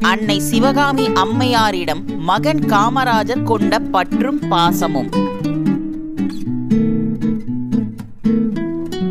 அன்னை சிவகாமி அம்மையாரிடம் மகன் காமராஜர் கொண்ட பற்றும் பாசமும்.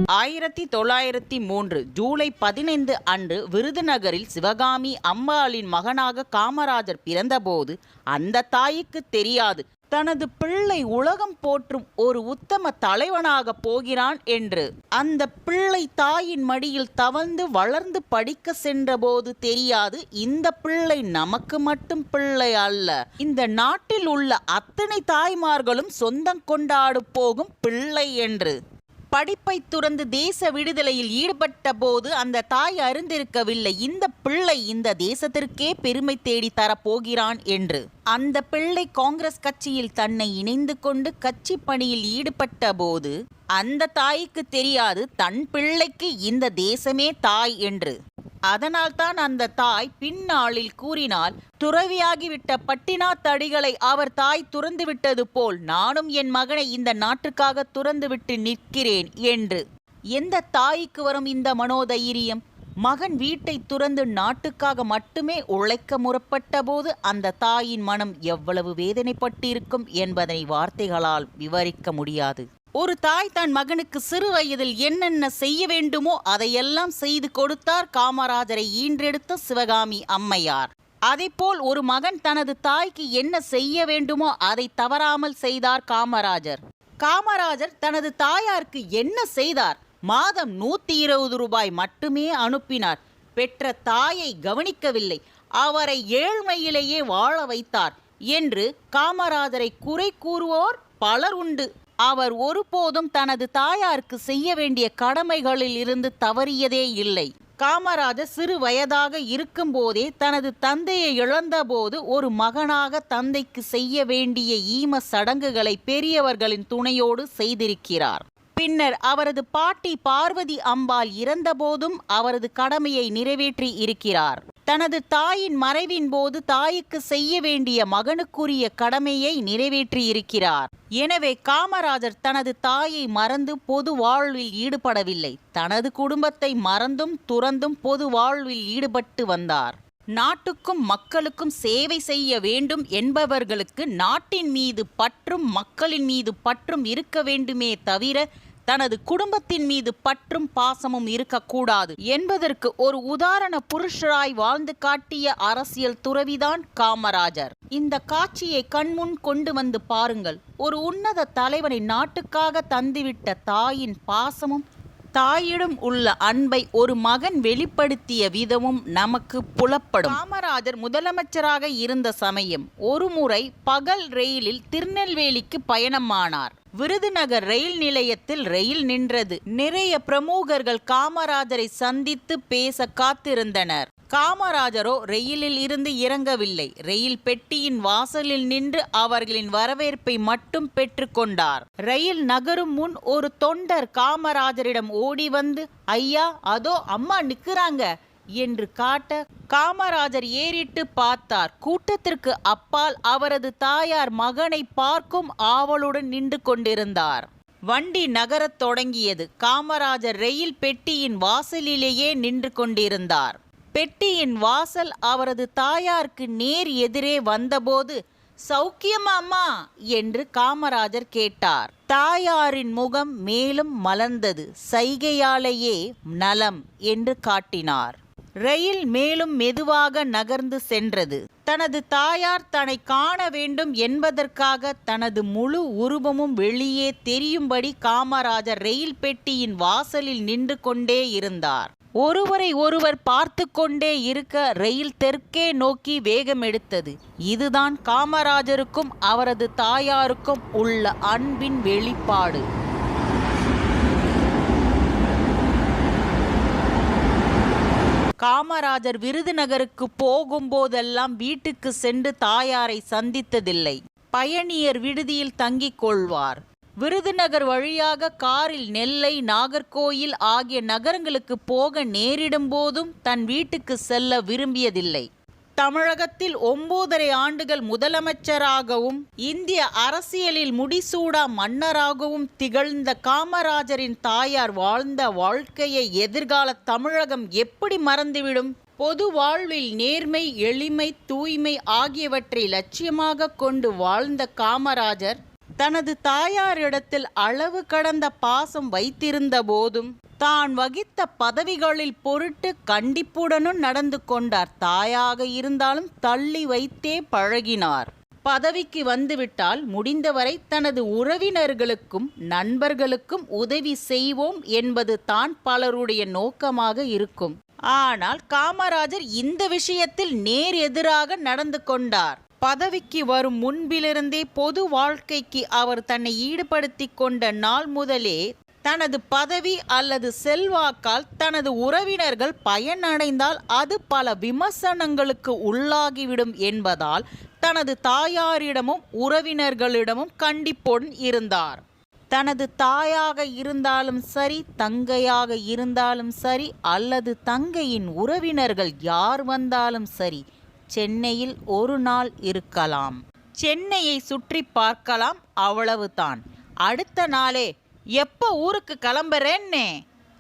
ஆயிரத்தி தொள்ளாயிரத்தி மூன்று ஜூலை பதினைந்து அன்று விருதுநகரில் சிவகாமி அம்மாளின் மகனாக காமராஜர் பிறந்தபோது அந்த தாய்க்கு தெரியாது. தனது பிள்ளை உலகம் போற்றும் ஒரு உத்தம தலைவனாக போகிறான் என்று. அந்த பிள்ளை தாயின் மடியில் தவழ்ந்து வளர்ந்து படிக்க சென்றபோது தெரியாது இந்த பிள்ளை நமக்கு மட்டும் பிள்ளை அல்ல. இந்த நாட்டில் உள்ள அத்தனை தாய்மார்களும் சொந்தம் கொண்டாடு போகும் பிள்ளை என்று. படிப்பை துறந்து தேச விடுதலையில் ஈடுபட்ட போது அந்த தாய் அறிந்திருக்கவில்லை. இந்த பிள்ளை இந்த தேசத்திற்கே பெருமை தேடி தரப்போகிறான் என்று. அந்த பிள்ளை காங்கிரஸ் கட்சியில் தன்னை இணைந்து கொண்டு கட்சி பணியில் ஈடுபட்ட போது அந்த தாய்க்கு தெரியாது தன் பிள்ளைக்கு இந்த தேசமே தாய் என்று. அதனால்தான் அந்த தாய் பின்னாளில் கூறினால் துறவியாகிவிட்ட பட்டினாத் தடிகளை அவர் தாய் துறந்துவிட்டது போல் நானும் என் மகனை இந்த நாட்டுக்காக துறந்துவிட்டு நிற்கிறேன் என்று. எந்த தாய்க்கு வரும் இந்த மனோதைரியம்? மகன் வீட்டை துறந்து நாட்டுக்காக மட்டுமே உழைக்க முற்பட்ட போது அந்த தாயின் மனம் எவ்வளவு வேதனைப்பட்டிருக்கும் என்பதனை வார்த்தைகளால் விவரிக்க முடியாது. ஒரு தாய் தன் மகனுக்கு சிறு வயதில் என்னென்ன செய்ய வேண்டுமோ அதையெல்லாம் செய்து கொடுத்தார் காமராஜரை ஈன்றெடுத்த சிவகாமி அம்மையார். அதேபோல் ஒரு மகன் தனது தாய்க்கு என்ன செய்ய வேண்டுமோ அதை தவறாமல் செய்தார் காமராஜர். காமராஜர் தனது தாயாருக்கு என்ன செய்தார்? மாதம் நூத்தி இருபது ரூபாய் மட்டுமே அனுப்பினார். பெற்ற தாயை கவனிக்கவில்லை. அவரை ஏழ்மையிலேயே வாழ வைத்தார். என்று காமராஜரை குறை கூறுவோர் பலர் உண்டு. அவர் ஒருபோதும் தனது தாயாருக்கு செய்ய வேண்டிய கடமைகளில் இருந்து தவறியதே இல்லை. காமராஜர் சிறு வயதாக இருக்கும்போதே தனது தந்தையை இழந்தபோது ஒரு மகனாக தந்தைக்கு செய்ய வேண்டிய ஈம சடங்குகளை பெரியவர்களின் துணையோடு செய்திருக்கிறார். பின்னர் அவரது பாட்டி பார்வதி அம்பாள் இறந்தபோதும் அவரது கடமையை நிறைவேற்றி இருக்கிறார். தனது தாயின் மறைவின் போது தாய்க்கு செய்ய வேண்டிய மகனுக்குரிய கடமையை நிறைவேற்றியிருக்கிறார். எனவே காமராஜர் தனது தாயை மறந்து பொது வாழ்வில் ஈடுபடவில்லை. தனது குடும்பத்தை மறந்தும் துறந்தும் பொது வாழ்வில் ஈடுபட்டு வந்தார். நாட்டுக்கும் மக்களுக்கும் சேவை செய்ய வேண்டும் என்பவர்களுக்கு நாட்டின் மீது பற்றும் மக்களின் மீது பற்றும் இருக்க வேண்டுமே தவிர தனது குடும்பத்தின் மீது பற்றும் பாசமும் இருக்கக்கூடாது என்பதற்கு ஒரு உதாரண புருஷராய் வாழ்ந்து காட்டிய அரசியல் துறவிதான் காமராஜர். இந்த காட்சியை கண்முன் கொண்டு வந்து பாருங்கள். ஒரு உன்னத தலைவனை நாட்டுக்காக தந்துவிட்ட தாயின் பாசமும் தாயிடம் உள்ள அன்பை ஒரு மகன் வெளிப்படுத்திய விதமும் நமக்கு புலப்படும். காமராஜர் முதலமைச்சராக இருந்த சமயம் ஒருமுறை பகல் ரயிலில் திருநெல்வேலிக்கு பயணமானார். விருதுநகர் ரயில் நிலையத்தில் ரயில் நின்றது. நிறைய பிரமுகர்கள் காமராஜரை சந்தித்து பேச காத்திருந்தனர். காமராஜரோ ரயிலில் இருந்து இறங்கவில்லை. ரயில் பெட்டியின் வாசலில் நின்று அவர்களின் வரவேற்பை மட்டும் பெற்றுக்கொண்டார் ரயில் நகரும் முன் ஒரு தொண்டர் காமராஜரிடம் ஓடி வந்து ஐயா அதோ அம்மா நிக்கிறாங்க. என்று காட்ட காமராஜர் ஏறிட்டு பார்த்தார். கூட்டத்திற்கு அப்பால் அவரது தாயார் மகனை பார்க்கும் ஆவலுடன் நின்று கொண்டிருந்தார். வண்டி நகரத் தொடங்கியது. காமராஜர் ரயில் பெட்டியின் வாசலிலேயே நின்று கொண்டிருந்தார். பெட்டியின் வாசல் அவரது தாயாருக்கு நேர் எதிரே வந்தபோது சௌக்கியமாமா என்று காமராஜர் கேட்டார். தாயாரின் முகம் மேலும் மலர்ந்தது. சைகையாலேயே நலம் என்று காட்டினார். ரயில் மேலும் மெதுவாக நகர்ந்து சென்றது. தனது தாயார் தன்னை காண வேண்டும் என்பதற்காக தனது முழு உருவமும் வெளியே தெரியும்படி காமராஜர் ரயில் பெட்டியின் வாசலில் நின்று கொண்டே இருந்தார். ஒருவரை ஒருவர் பார்த்து கொண்டே இருக்க ரயில் தெற்கே நோக்கி வேகம் எடுத்தது. இதுதான் காமராஜருக்கும் அவரது தாயாருக்கும் உள்ள அன்பின் வெளிப்பாடு. காமராஜர் விருதுநகருக்கு போகும்போதெல்லாம் வீட்டுக்கு சென்று தாயாரை சந்தித்ததில்லை. பயணியர் விடுதியில் தங்கிக் கொள்வார். விருதுநகர் வழியாக காரில் நெல்லை நாகர்கோயில் ஆகிய நகரங்களுக்கு போக நேரிடும் போதும் தன் வீட்டுக்கு செல்ல விரும்பியதில்லை. தமிழகத்தில் ஒன்பதரை ஆண்டுகள் முதலமைச்சராகவும் இந்திய அரசியலில் முடிசூடா மன்னராகவும் திகழ்ந்த காமராஜரின் தாயார் வாழ்ந்த வாழ்க்கையை எதிர்கால தமிழகம் எப்படி மறந்துவிடும்? பொது வாழ்வில் நேர்மை எளிமை தூய்மை ஆகியவற்றை லட்சியமாக கொண்டு வாழ்ந்த காமராஜர் தனது தாயாரிடத்தில் அளவு கடந்த பாசம் வைத்திருந்த போதும் தான் வகித்த பதவிகளில் பொருட்டு கண்டிப்புடனும் நடந்து கொண்டார். தாயாக இருந்தாலும் தள்ளி வைத்தே பழகினார். பதவிக்கு வந்துவிட்டால் முடிந்தவரை தனது உறவினர்களுக்கும் நண்பர்களுக்கும் உதவி செய்வோம் என்பது தான் பலருடைய நோக்கமாக இருக்கும். ஆனால் காமராஜர் இந்த விஷயத்தில் நேர் எதிராக நடந்து கொண்டார். பதவிக்கு வரும் முன்பிலிருந்தே பொது வாழ்க்கைக்கு அவர் தன்னை ஈடுபடுத்தி கொண்ட நாள் முதலே தனது பதவி அல்லது செல்வாக்கால் தனது உறவினர்கள் பயனடைந்தால் அது பல விமர்சனங்களுக்கு உள்ளாகிவிடும் என்பதால் தனது தாயாரிடமும் உறவினர்களிடமும் கண்டிப்புடன் இருந்தார். தனது தாயாக இருந்தாலும் சரி தங்கையாக இருந்தாலும் சரி அல்லது தங்கையின் உறவினர்கள் யார் வந்தாலும் சரி சென்னையில் ஒரு நாள் இருக்கலாம். சென்னையை சுற்றி பார்க்கலாம் அவ்வளவுதான். அடுத்த நாளே எப்போ ஊருக்கு கிளம்புறேன்னே?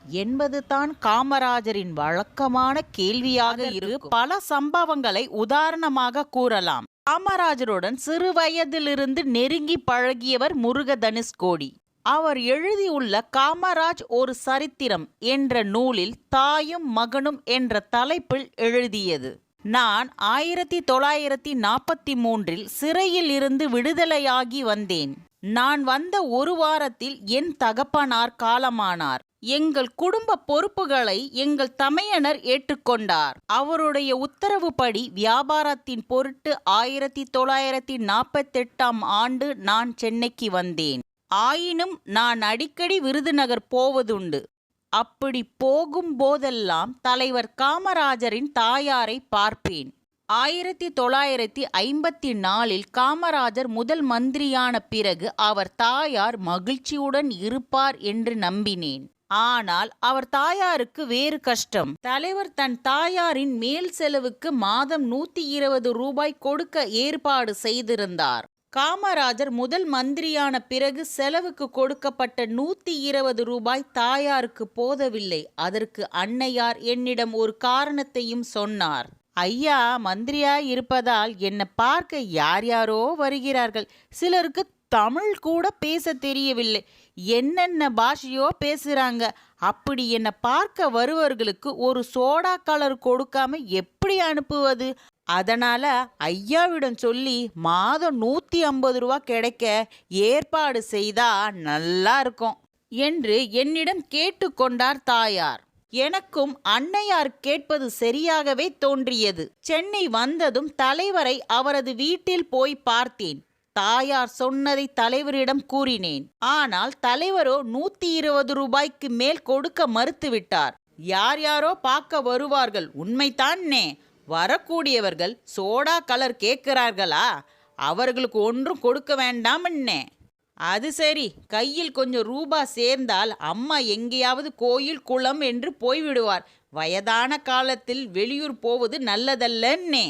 என்பது தான் காமராஜரின் வழக்கமான கேள்வியாக இருக்கு பல சம்பவங்களை உதாரணமாக கூறலாம். காமராஜருடன் சிறு வயதிலிருந்து நெருங்கி பழகியவர் முருக தனுஷ்கோடி அவர் எழுதியுள்ள காமராஜ் ஒரு சரித்திரம் என்ற நூலில் தாயும் மகனும் என்ற தலைப்பில் எழுதியது. நான் ஆயிரத்தி தொள்ளாயிரத்தி நாற்பத்தி மூன்றில் சிறையில் இருந்து விடுதலையாகி வந்தேன். நான் வந்த ஒரு வாரத்தில் என் தகப்பனார் காலமானார். எங்கள் குடும்ப பொறுப்புகளை எங்கள் தமையனர் ஏற்றுக்கொண்டார். அவருடைய உத்தரவுப்படி வியாபாரத்தின் பொருட்டு ஆயிரத்தி தொள்ளாயிரத்தி நாற்பத்தெட்டாம் ஆண்டு நான் சென்னைக்கு வந்தேன். ஆயினும் நான் அடிக்கடி விருதுநகர் போவதுண்டு. அப்படி போகும் போதெல்லாம் தலைவர் காமராஜரின் தாயாரை பார்ப்பேன். ஆயிரத்தி தொள்ளாயிரத்தி ஐம்பத்தி நாலில் காமராஜர் முதல் மந்திரியான பிறகு அவர் தாயார் மகிழ்ச்சியுடன் இருப்பார் என்று நம்பினேன். ஆனால் அவர் தாயாருக்கு வேறு கஷ்டம். தலைவர் தன் தாயாரின் மேல் செலவுக்கு மாதம் நூத்தி இருபது ரூபாய் கொடுக்க ஏற்பாடு செய்திருந்தார். காமராஜர் முதல் மந்திரியான பிறகு செலவுக்கு கொடுக்கப்பட்ட நூத்தி இருபது ரூபாய் தாயாருக்கு போதவில்லை. அதற்கு அன்னையார் என்னிடம் ஒரு காரணத்தையும் சொன்னார். ஐயா மந்திரியா இருப்பதால் என்னை பார்க்க யார் யாரோ வருகிறார்கள். சிலருக்கு தமிழ் கூட பேச தெரியவில்லை. என்னென்ன பாஷையோ பேசுறாங்க. அப்படி என்னை பார்க்க வருவர்களுக்கு ஒரு சோடா கலர் கொடுக்காம எப்படி அனுப்புவது? அதனால ஐயாவிடம் சொல்லி மாதம் நூற்றி ஐம்பது ரூபா கிடைக்க ஏற்பாடு செய்தா நல்லா இருக்கும் என்று என்னிடம் கேட்டுக்கொண்டார் தாயார். எனக்கும் அன்னையார் கேட்பது சரியாகவே தோன்றியது. சென்னை வந்ததும் தலைவரை அவரது வீட்டில் போய் பார்த்தேன். தாயார் சொன்னதை தலைவரிடம் கூறினேன். ஆனால் தலைவரோ நூத்தி இருபது ரூபாய்க்கு மேல் கொடுக்க மறுத்துவிட்டார். யார் யாரோ பார்க்க வருவார்கள் உண்மைதானே வரக்கூடியவர்கள் சோடா கலர் கேட்கிறார்களா? அவர்களுக்கு ஒன்றும் கொடுக்க வேண்டாம்னே அது சரி கையில் கொஞ்சம் ரூபா சேர்ந்தால் அம்மா எங்கேயாவது கோயில் குளம் என்று போய்விடுவார். வயதான காலத்தில் வெளியூர் போவது நல்லதல்லன்னே.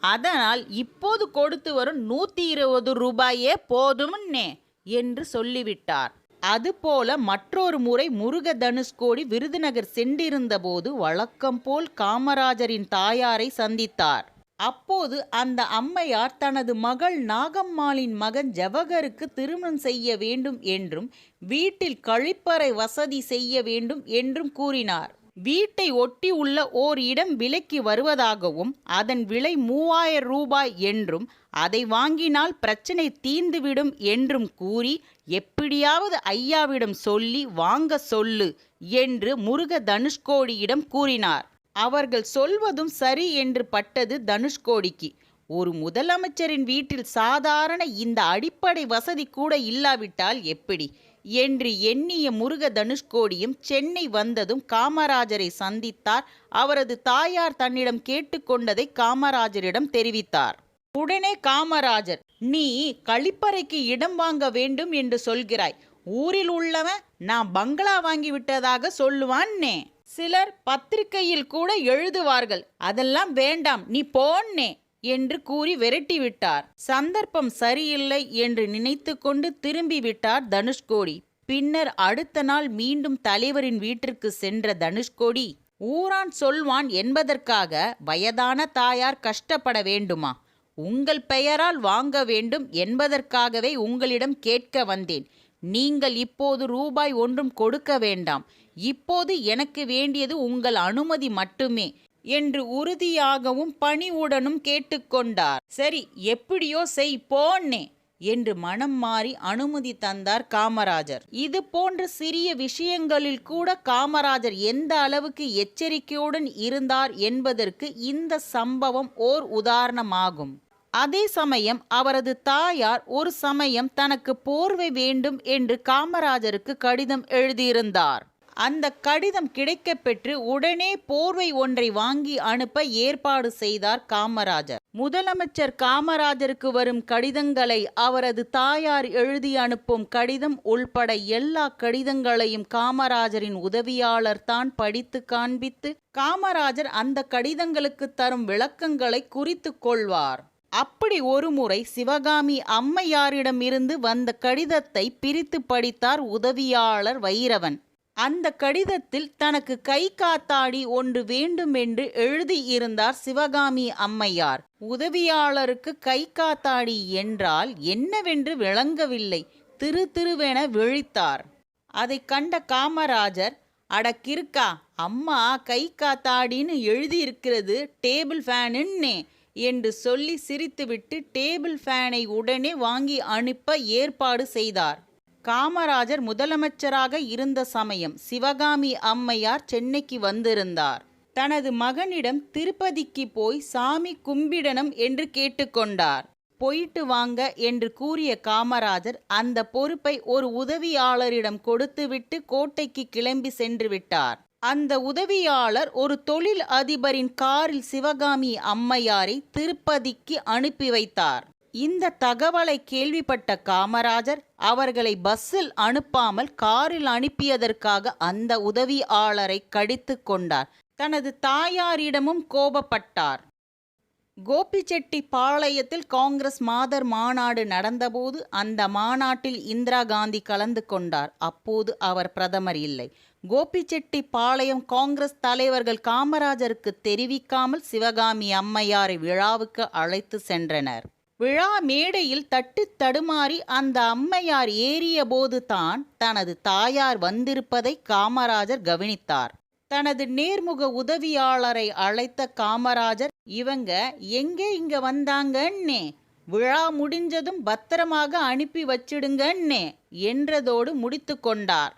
அதனால் இப்போது கொடுத்து வரும் நூற்றி இருபது ரூபாயே போதும்னே என்று சொல்லிவிட்டார். அதுபோல மற்றொரு முறை முருக தனுஷ்கோடி விருதுநகர் சென்றிருந்தபோது வழக்கம் போல் காமராஜரின் தாயாரை சந்தித்தார். அப்போது அந்த அம்மையார் தனது மகள் நாகம்மாளின் மகன் ஜவகருக்கு திருமணம் செய்ய வேண்டும் என்றும் வீட்டில் கழிப்பறை வசதி செய்ய வேண்டும் என்றும் கூறினார். வீட்டை ஒட்டி உள்ள ஓர் இடம் விலைக்கு வருவதாகவும் அதன் விலை மூவாயிரம் ரூபாய் என்றும் அதை வாங்கினால் பிரச்சனை தீர்ந்துவிடும் என்றும் கூறி எப்படியாவது ஐயாவிடம் சொல்லி வாங்க சொல்லு என்று முருக தனுஷ்கோடியிடம் கூறினார். அவர்கள் சொல்வதும் சரி என்று பட்டது தனுஷ்கோடிக்கு. ஒரு முதலமைச்சரின் வீட்டில் சாதாரண இந்த அடிப்படை வசதி கூட இல்லாவிட்டால் எப்படி? என்று எண்ணிய முருக தனுஷ்கோடியும் சென்னை வந்ததும் காமராஜரை சந்தித்தார். அவரது தாயார் தன்னிடம் கேட்டுக்கொண்டதை காமராஜரிடம் தெரிவித்தார். உடனே காமராஜர் நீ கழிப்பறைக்கு இடம் வாங்க வேண்டும் என்று சொல்கிறாய். ஊரில் உள்ளவன் நான் பங்களா வாங்கி விட்டதாக சொல்லுவான்னே. சிலர் பத்திரிகையில் கூட எழுதுவார்கள். அதெல்லாம் வேண்டாம் நீ போன்னே. என்று கூறி விரட்டிவிட்டார். சந்தர்ப்பம் சரியில்லை என்று நினைத்து கொண்டு திரும்பி விட்டார் தனுஷ்கோடி. பின்னர் அடுத்த நாள் மீண்டும் தலைவரின் வீட்டிற்கு சென்ற தனுஷ்கோடி ஊரான் சொல்வான் என்பதற்காக வயதான தாயார் கஷ்டப்பட வேண்டுமா? உங்கள் பெயரால் வாங்க வேண்டும் என்பதற்காகவே உங்களிடம் கேட்க வந்தேன். நீங்கள் இப்போது ரூபாய் ஒன்றும் கொடுக்க வேண்டாம். இப்போது எனக்கு வேண்டியது உங்கள் அனுமதி மட்டுமே. என்று உறுதியாகவும் பணிவுடனும் கேட்டுக்கொண்டார். சரி எப்படியோ செய் போன்னே என்று மனம் மாறி அனுமதி தந்தார் காமராஜர். இது போன்ற சிறிய விஷயங்களில் கூட காமராஜர் எந்த அளவுக்கு எச்சரிக்கையுடன் இருந்தார் என்பதற்கு இந்த சம்பவம் ஓர் உதாரணமாகும். அதே சமயம் அவரது தாயார் ஒரு சமயம் தனக்கு போர்வை வேண்டும் என்று காமராஜருக்கு கடிதம் எழுதியிருந்தார். அந்த கடிதம் கிடைக்கப்பெற்று உடனே போர்வை ஒன்றை வாங்கி அனுப்ப ஏற்பாடு செய்தார் காமராஜர். முதலமைச்சர் காமராஜருக்கு வரும் கடிதங்களை அவரது தாயார் எழுதி அனுப்பும் கடிதம் உள்பட எல்லா கடிதங்களையும் காமராஜரின் உதவியாளர் தான் படித்து காண்பித்து காமராஜர் அந்த கடிதங்களுக்கு தரும் விளக்கங்களை குறித்து கொள்வார். அப்படி ஒருமுறை சிவகாமி அம்மையாரிடமிருந்து வந்த கடிதத்தை பிரித்து படித்தார் உதவியாளர் வைரவன். அந்த கடிதத்தில் தனக்கு கை காத்தாடி ஒன்று வேண்டுமென்று எழுதியிருந்தார் சிவகாமி அம்மையார். உதவியாளருக்கு கை காத்தாடி என்றால் என்னவென்று விளங்கவில்லை. திரு திருவென விழித்தார். அதை கண்ட காமராஜர் அடக்கிருக்கா அம்மா கை காத்தாடின்னு எழுதியிருக்கிறது டேபிள் ஃபேனுன்னே என்று சொல்லி சிரித்துவிட்டு டேபிள் ஃபேனை உடனே வாங்கி அனுப்ப ஏற்பாடு செய்தார். காமராஜர் முதலமைச்சராக இருந்த சமயம் சிவகாமி அம்மையார் சென்னைக்கு வந்திருந்தார். தனது மகனிடம் திருப்பதிக்கு போய் சாமி கும்பிடணும் என்று கேட்டுக்கொண்டார். போயிட்டு வாங்க என்று கூறிய காமராஜர் அந்த பொறுப்பை ஒரு உதவியாளரிடம் கொடுத்துவிட்டு கோட்டைக்கு கிளம்பி சென்று விட்டார். அந்த உதவியாளர் ஒரு தொழில் அதிபரின் காரில் சிவகாமி அம்மையாரை திருப்பதிக்கு அனுப்பி வைத்தார். இந்த தகவலை கேள்விப்பட்ட காமராஜர் அவர்களை பஸ்ஸில் அனுப்பாமல் காரில் அனுப்பியதற்காக அந்த உதவியாளரை கடித்து கொண்டார். தனது தாயாரிடமும் கோபப்பட்டார். கோபிச்செட்டி பாளையத்தில் காங்கிரஸ் மாதர் மாநாடு நடந்தபோது அந்த மாநாட்டில் இந்திரா காந்தி கலந்து கொண்டார். அப்போது அவர் பிரதமர் இல்லை. கோபிச்செட்டி பாளையம் காங்கிரஸ் தலைவர்கள் காமராஜருக்கு தெரிவிக்காமல் சிவகாமி அம்மையாரை விழாவுக்கு அழைத்து சென்றனர். விழா மேடையில் தட்டு தடுமாறி அந்த அம்மையார் ஏறியபோதுதான் தான் தனது தாயார் வந்திருப்பதை காமராஜர் கவனித்தார். தனது நேர்முக உதவியாளரை அழைத்த காமராஜர் இவங்க எங்கே இங்க வந்தாங்கன்னே விழா முடிஞ்சதும் பத்திரமாக அனுப்பி வச்சிடுங்கன்னே என்றதோடு முடித்து கொண்டார்.